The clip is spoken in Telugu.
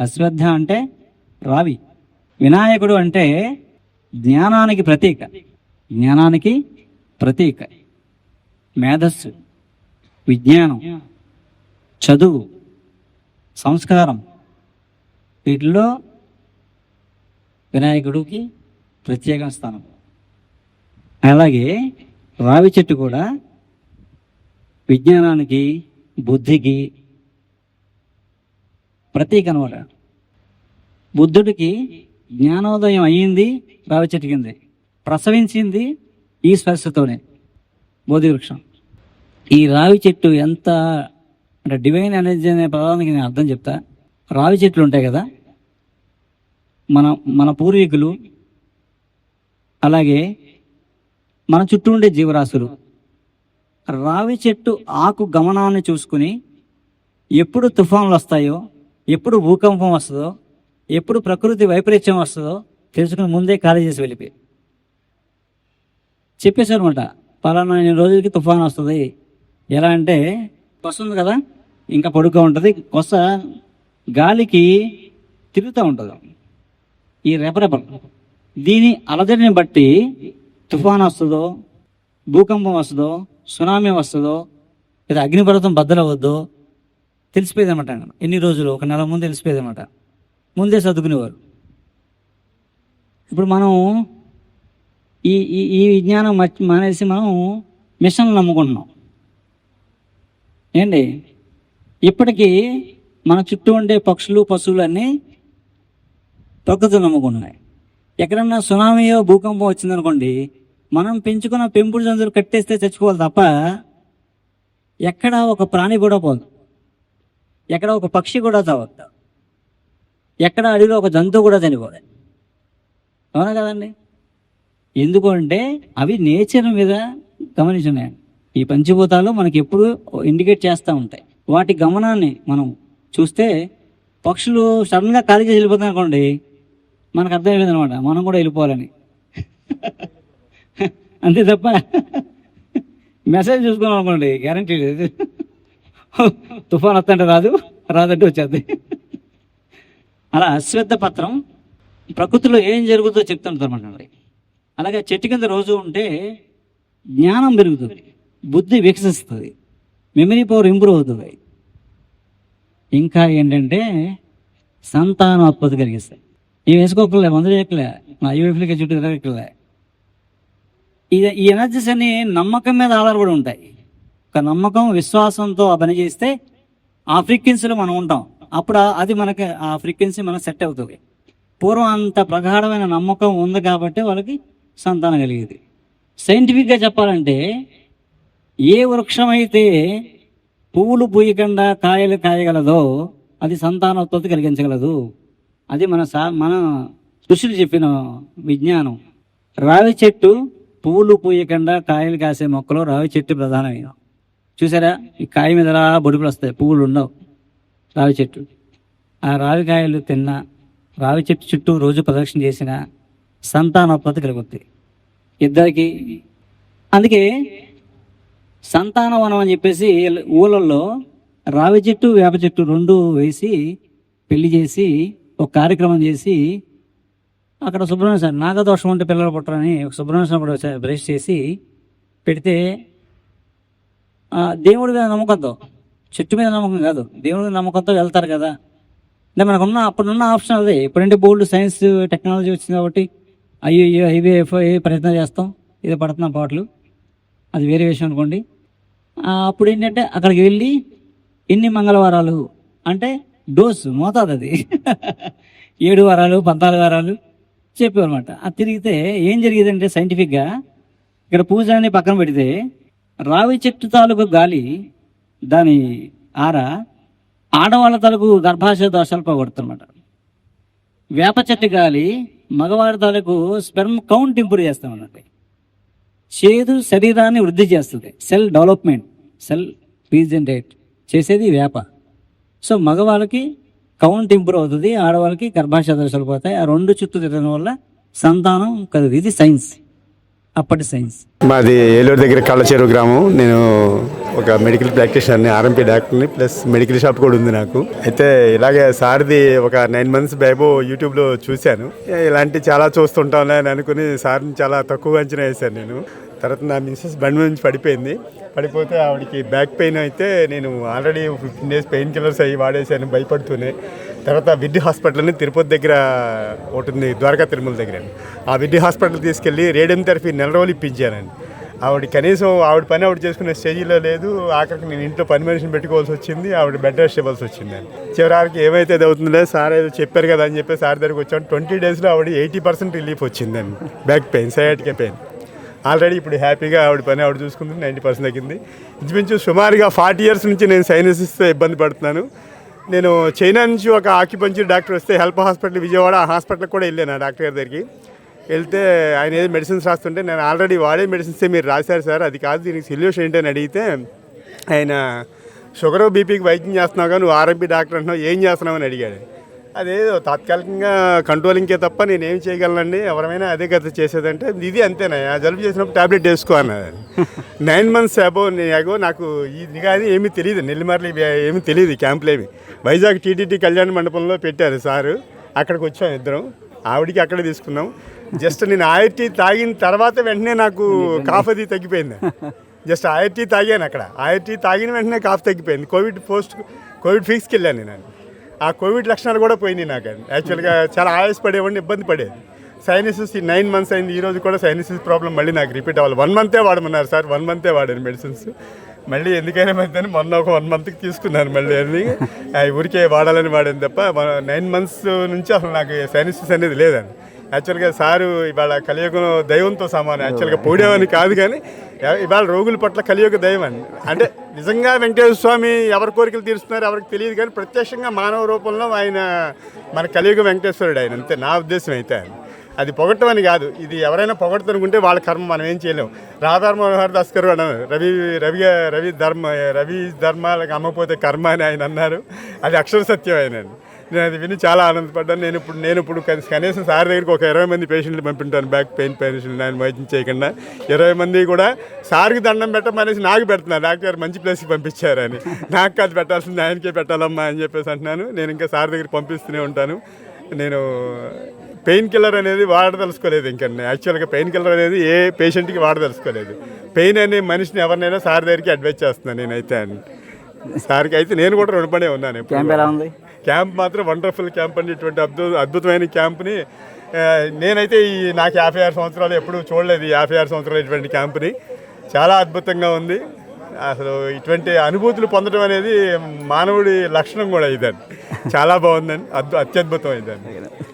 అశ్వత్థ అంటే రావి. వినాయకుడు అంటే జ్ఞానానికి ప్రతీక. జ్ఞానానికి ప్రతీక. మేధస్సు విజ్ఞానం చదువు సంస్కారం. వీటిలో వినాయకుడికి ప్రత్యేక స్థానం. అలాగే రావి చెట్టు కూడా విజ్ఞానానికి బుద్ధికి ప్రతీక అనమాట బుద్ధుడికి జ్ఞానోదయం అయ్యింది రావి చెట్టు కింద ప్రసవించింది ఈ స్పర్శతోనే. బోధి వృక్షం ఈ రావి చెట్టు ఎంత అంటే డివైన్ ఎనర్జీ అనే పదానికి నేను అర్థం చెప్తా. రావి చెట్లు ఉంటాయి కదా మన మన పూర్వీకులు అలాగే మన చుట్టూ ఉండే జీవరాశులు. రావి చెట్టు ఆకు గమనాన్ని చూసుకుని ఎప్పుడు తుఫాన్లు వస్తాయో ఎప్పుడు భూకంపం వస్తుందో ఎప్పుడు ప్రకృతి వైపరీత్యం వస్తుందో తెలుసుకుని ముందే ఖాళీ చేసి వెళ్ళిపోయి చెప్పేశారనమాట పలానా రోజులకి తుఫాన్ వస్తుంది. ఎలా అంటే వస్తుంది కదా ఇంకా పడుకో ఉంటుంది. కొస గాలికి తిరుగుతూ ఉంటుంది. ఈ రెపరెపలు. దీని అలజడిని బట్టి తుఫాన్ వస్తుందో భూకంపం వస్తుందో సునామీ వస్తుందో లేదా అగ్నిపర్వతం బద్దలవద్దో తెలిసిపోయేది అనమాట ఎన్ని రోజులు? ఒక నెల ముందు తెలిసిపోయేది అనమాట ముందే చదువుకునేవారు. ఇప్పుడు మనం ఈ ఈ ఈ విజ్ఞానం మానేసి మనం మిషన్లు నమ్ముకుంటున్నాం. ఏంటి? ఇప్పటికీ మన చుట్టూ ఉండే పక్షులు పశువులు అన్నీ ప్రకృతి నమ్ముకుంటున్నాయి. ఎక్కడన్నా సునామీయో భూకంపం వచ్చిందనుకోండి మనం పెంచుకున్న పెంపుడు జంతువులు కట్టేస్తే చచ్చిపోవాలి తప్ప ఎక్కడ ఒక ప్రాణి కూడా పోదు. ఎక్కడ ఒక పక్షి కూడా చావద్దు. ఎక్కడ అడవిలో ఒక జంతువు కూడా చనిపోదు. అవునా కదండి? ఎందుకు అంటే అవి నేచర్ మీద గమనించినాయి ఈ పంచభూతాలు మనకి ఎప్పుడు ఇండికేట్ చేస్తూ ఉంటాయి. వాటి గమనాన్ని మనం చూస్తే పక్షులు సడన్గా ఖాళీ చేసి వెళ్ళిపోతాయి అనుకోండి మనకు అర్థమైపోయింది అనమాట మనం కూడా వెళ్ళిపోవాలని. అంతే తప్ప మెసేజ్ చూసుకున్నాం అనుకోండి గ్యారంటీ లేదు తుఫాన్ వస్తుంటే రాదు రాదంటే వచ్చేది. అలా అశ్వద్ధ పత్రం ప్రకృతిలో ఏం జరుగుతుందో చెప్తుంటారు అలాగే చెట్టు కింద రోజు ఉంటే జ్ఞానం పెరుగుతుంది బుద్ధి వికసిస్తుంది మెమరీ పవర్ ఇంప్రూవ్ అవుతుంది. ఇంకా ఏంటంటే సంతానోత్పత్తి కలిగిస్తాయి. ఇవి వేసుకోకలే మందులు చేయకలే నా యూఎఫ్లకి చుట్టూ తిరగక్కలే ఇది ఈ ఎనర్జీస్ అన్ని నమ్మకం మీద ఆధారపడి ఉంటాయి. ఒక నమ్మకం విశ్వాసంతో ఆ పని చేస్తే ఆ ఫ్రీక్వెన్సీలో మనం ఉంటాం. అప్పుడు అది మనకి ఆ ఫ్రీక్వెన్సీ మనకు సెట్ అవుతుంది. పూర్వం అంత ప్రగాఢమైన నమ్మకం ఉంది కాబట్టి వాళ్ళకి సంతానం కలిగేది. సైంటిఫిక్గా చెప్పాలంటే ఏ వృక్షం అయితే పువ్వులు పూయకుండా కాయలు కాయగలదో అది సంతానోత్పత్తి కలిగించగలదు. అది మన సా మన ఋషులు చెప్పిన విజ్ఞానం. రావి చెట్టు పువ్వులు పూయకుండా కాయలు కాసే మొక్కలో రావి చెట్టు ప్రధానమైన చూసారా? ఈ కాయ మీద అలా బొడుపులు వస్తాయి. పువ్వులు ఉండవు. రావి చెట్టు. ఆ రావి కాయలు తిన్నా రావి చెట్టు చుట్టూ రోజు ప్రదక్షిణ చేసిన సంతానోత్పత్తి కలుగుతుంది ఇద్దరికి అందుకే సంతానవనం అని చెప్పేసి ఊళ్ళల్లో రావి చెట్టు వేప చెట్టు రెండు వేసి పెళ్ళి చేసి ఒక కార్యక్రమం చేసి అక్కడ సుబ్రహ్మణ్య నాగదోషం ఉంటే పిల్లలు పుట్టరని ఒక సుబ్రహ్మణ్య కూడా బ్రష్ చేసి పెడితే దేవుడి మీద నమ్మకంతో చెట్టు మీద నమ్మకం కాదు. దేవుడి మీద నమ్మకంతో వెళ్తారు కదా. అంటే మనకున్న అప్పుడున్న ఆప్షన్ అదే. ఇప్పుడంటే బోల్డ్ సైన్స్ టెక్నాలజీ వచ్చింది కాబట్టి అయ్యో అయ్యో హైవే ప్రయత్నం చేస్తాం. ఇది పడుతున్నాం పాటలు. అది వేరే విషయం అనుకోండి. అప్పుడు ఏంటంటే అక్కడికి వెళ్ళి ఎన్ని మంగళవారాలు? అంటే డోస్ మోతాదు అది. ఏడు వారాలు పద్నాలుగు వారాలు చెప్పేవన్నమాట అది తిరిగితే ఏం జరిగేదంటే సైంటిఫిక్గా ఇక్కడ పూజ అని పక్కన పెడితే రావి చెట్టు తాలూకు గాలి దాని ఆర ఆడవాళ్ళ తాలూకు గర్భాశయ దోషాలు పోగొడుతున్నమాట వేప చెట్టు గాలి మగవారి తాలూకు స్పెర్మ్ కౌంట్ ఇంప్రూవ్ చేస్తామన్నట్టు చేదు శరీరాన్ని వృద్ధి చేస్తుంది. సెల్ డెవలప్మెంట్ సెల్ రీజనరేట్ చేసేది వేప. సో మగవాళ్ళకి కౌంట్ ఇంప్రూవ్ అవుతుంది ఆడవాళ్ళకి గర్భాశయ దోషాలు పోతాయి. ఆ రెండు చుట్టూ తిరగడం వల్ల సంతానం కలుగు ఇది సైన్స్. అప్పటి సైన్స్. మాది ఏలూరు దగ్గర కళ్ళచెరు గ్రామం. నేను ఒక మెడికల్ ప్రాక్టీషనర్ని ఆర్ఎంపీ డాక్టర్ని ప్లస్ మెడికల్ షాప్ కూడా ఉంది నాకు. అయితే ఇలాగే సార్ది ఒక నైన్ మంత్స్ బైబో యూట్యూబ్లో చూశాను. ఇలాంటి చాలా చూస్తుంటాను అని అనుకుని సార్ని చాలా తక్కువ అంచనా వేశాను నేను. తర్వాత నా మిస్సెస్ బండి నుంచి పడిపోయింది. పడిపోతే ఆవిడకి బ్యాక్ పెయిన్ అయితే నేను already fifteen days pain killers అయ్యి వాడేసాను భయపడుతూనే. తర్వాత విడ్డి హాస్పిటల్ని తిరుపతి దగ్గర ఒకటి ఉంది ద్వారకా తిరుమల దగ్గర. ఆ విడ్డి హాస్పిటల్ తీసుకెళ్ళి రేడియం థెరపీ నెల రోజులు ఇప్పించానండి. ఆవిడ కనీసం ఆవిడ పని ఆవిడ చేసుకునే స్టేజీలో లేదు ఆఖరికి నేను ఇంట్లో పని మనిషిని పెట్టుకోవాల్సి వచ్చింది ఆవిడ బెడ్ రెస్ట్ ఇవ్వాల్సి వచ్చింది చివరికి ఏమైతే అది అవుతుందో సార్ ఏదో చెప్పారు కదా అని చెప్పి సార్ దగ్గరికి వచ్చాను ట్వంటీ డేస్లో ఆవిడ ఎయిటీ పర్సెంట్ రిలీఫ్ వచ్చిందండి. Back pain sciatica pain. Already ఇప్పుడు హ్యాపీగా ఆవిడ పని ఆవిడ చూసుకుంది నైంటీ పర్సెంట్ తగ్గింది. ఇంచుమించు సుమారుగా ఫార్టీ ఇయర్స్ నుంచి నేను సైనసిస్తో ఇబ్బంది పడుతున్నాను. నేను చైనా నుంచి ఒక ఆక్యుపంచర్ డాక్టర్ వస్తే హెల్ప్ హాస్పిటల్ విజయవాడ ఆ హాస్పిటల్కి కూడా వెళ్ళాను ఆ డాక్టర్ గారి దగ్గరికి. వెళ్తే ఆయన ఏదో మెడిసిన్స్ రాస్తుంటే నేను ఆల్రెడీ వాడే మెడిసిన్సే మీరు రాశారు సార్ అది కాదు దీనికి సొల్యూషన్ ఏంటని అడిగితే ఆయన షుగర్ బీపీకి వైద్యం చేస్తున్నావు కానీ నువ్వు ఆర్ఎంపీ డాక్టర్ అంటున్నావు ఏం చేస్తున్నావు? అని అడిగాడు. అదేదో తాత్కాలికంగా కంట్రోలింగ్కే తప్ప నేను ఏం చేయగలనండి? ఎవరైనా అదే గత చేసేదంటే ఇది అంతేనా? జలుబు చేసినప్పుడు టాబ్లెట్ వేసుకో అన్నది నైన్ మంత్స్ అబో అగో నాకు ఇది కానీ ఏమీ తెలియదు నెల్లిమర్లు ఏమీ తెలియదు క్యాంపులు ఏమి వైజాగ్ టీటీడీ కళ్యాణ మండపంలో పెట్టారు సారు. అక్కడికి వచ్చాం ఇద్దరం. ఆవిడికి అక్కడే తీసుకున్నాం. జస్ట్ నేను ఆయర్ టీ తాగిన తర్వాత వెంటనే నాకు కాఫ్ అది తగ్గిపోయింది. జస్ట్ ఆయర్ టీ తాగాను అక్కడ. ఆయర్ టీ తాగిన వెంటనే కాఫ్ తగ్గిపోయింది. కోవిడ్ పోస్ట్ కోవిడ్ ఫిక్స్కి వెళ్ళాను నేను. ఆ కోవిడ్ లక్షణాలు కూడా పోయినాయి నాకు యాక్చువల్గా చాలా ఆయాసపడేవాడిని ఇబ్బంది పడేది. సైనసిస్ ఈ నైన్ మంత్స్ అయింది ఈ రోజు కూడా సైనసిస్ ప్రాబ్లం మళ్ళీ నాకు రిపీట్ అవ్వాలి. వన్ మంతే వాడమన్నారు సార్ వన్ మంతే వాడాను మెడిసిన్స్ మళ్ళీ ఎందుకైనా మంతని మొన్న ఒక వన్ మంత్కి తీసుకున్నాను మళ్ళీ అది ఆ ఊరికే వాడాలని వాడాను తప్ప నైన్ మంత్స్ నుంచి అసలు నాకు సైనసిస్ అనేది లేదండి. యాక్చువల్గా సారు ఇవాళ కలియుగం దైవంతో సమానం. యాక్చువల్గా పోడేవని కాదు కానీ ఇవాళ రోగుల పట్ల కలియుగ దైవం అండి. అంటే నిజంగా వెంకటేశ్వర స్వామి ఎవరి కోరికలు తీరుస్తున్నారు ఎవరికి తెలియదు కానీ ప్రత్యక్షంగా మానవ రూపంలో ఆయన మన కలియుగ వెంకటేశ్వరుడు ఆయన అంతే నా ఉద్దేశం అయితే ఆయన అది పొగట్టం అని కాదు ఇది ఎవరైనా పొగడతనుకుంటే వాళ్ళ కర్మ మనం ఏం చేయలేము రాధార్ మనోహర్ దాస్ గారు అన్నారు రవి రవి రవి ధర్మ రవి ధర్మాలకు అమ్మపోతే కర్మ అని ఆయన అన్నారు. అది అక్షర సత్యం ఆయన నేను అది విని చాలా ఆనందపడ్డాను. నేను ఇప్పుడు నేను ఇప్పుడు కనీసం సార్ దగ్గరికి ఒక ఇరవై మంది పేషెంట్లు పంపింటాను. బ్యాక్ పెయిన్ పేషెంట్లు నేను వైద్యం చేయకుండా. ఇరవై మంది కూడా సార్కి దండం పెట్టమనేసి నాకు పెడుతున్నారు. డాక్టర్ మంచి ప్లేస్కి పంపించారని. నాకు కాదు పెట్టాల్సింది ఆయనకే పెట్టాలమ్మా అని చెప్పేసి అంటున్నాను. నేను ఇంకా సార్ దగ్గరికి పంపిస్తూనే ఉంటాను. నేను పెయిన్ కిల్లర్ అనేది వాడదలుచుకోలేదు ఇంకా యాక్చువల్గా పెయిన్ కిల్లర్ అనేది ఏ పేషెంట్కి వాడదలుచుకోలేదు. పెయిన్ అనే మనిషిని ఎవరినైనా సార్ దగ్గరికి అడ్వైజ్ చేస్తున్నాను నేనైతే అని. సార్కి అయితే నేను కూడా రుణపడే ఉన్నాను క్యాంప్ ఎలా ఉంది? క్యాంప్ మాత్రం వండర్ఫుల్ క్యాంప్ అని ఇటువంటి అద్భుత అద్భుతమైన క్యాంప్ని నేనైతే ఈ నాకు యాభై ఆరు సంవత్సరాలు ఎప్పుడూ చూడలేదు ఈ యాభై ఆరు సంవత్సరాలు ఇటువంటి క్యాంప్ని. చాలా అద్భుతంగా ఉంది. అసలు ఇటువంటి అనుభూతులు పొందడం అనేది మానవుడి లక్షణం కూడా ఇదండి. చాలా బాగుందండి. అద్భు అత్యద్భుతం ఇదండి